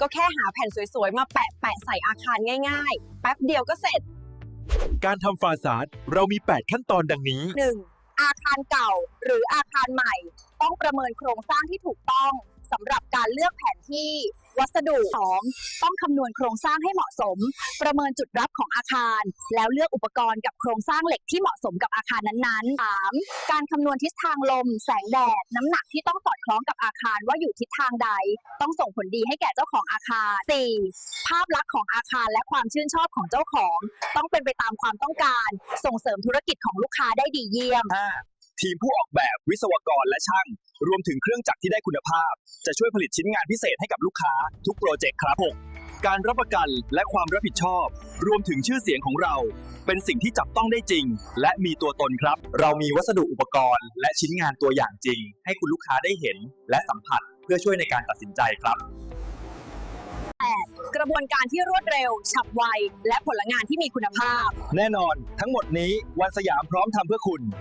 ก็แค่หาแผ่นสวยๆ มาแปะแปะใส่อาคารง่ายๆ แป๊บเดียวก็เสร็จ การทำฟาซาดเรามี 8 ขั้นตอนดังนี้ 1. อาคารเก่าหรืออาคารใหม่ ต้องประเมินโครงสร้างที่ถูกต้องสำหรับการเลือกแผนที่ วัสดุ 2. ต้องคำนวณโครงสร้างให้เหมาะสม ประเมินจุดรับของอาคาร แล้วเลือกอุปกรณ์กับโครงสร้างเหล็กที่เหมาะสมกับอาคารนั้นๆ 3. การคำนวณทิศทางลม แสงแดด น้ำหนักที่ต้องสอดคล้องกับอาคารว่าอยู่ทิศทางใด ต้องส่งผลดีให้แก่เจ้าของอาคาร 4. ภาพลักษณ์ของอาคารและความชื่นชอบของเจ้าของ ต้องเป็นไปตามความต้องการ ส่งเสริมธุรกิจของลูกค้าได้ดีเยี่ยม ทีมผู้ออกแบบวิศวกรและช่าง รวมถึงเครื่องจักรที่ได้คุณภาพ จะช่วยผลิตชิ้นงานพิเศษให้กับลูกค้าทุกโปรเจกต์ครับ 6. การรับประกันและความรับผิดชอบ รวมถึงชื่อเสียงของเรา เป็นสิ่งที่จับต้องได้จริง และมีตัวตนครับ เรามีวัสดุอุปกรณ์ และชิ้นงานตัวอย่างจริง ให้คุณลูกค้าได้เห็น และสัมผัสเพื่อช่วยในการตัดสินใจครับกระบวนการที่รวดเร็ว ฉับไว และผลงานที่มีคุณภาพ แน่นอน ทั้งหมดนี้วันสยามพร้อมทำเพื่อคุณ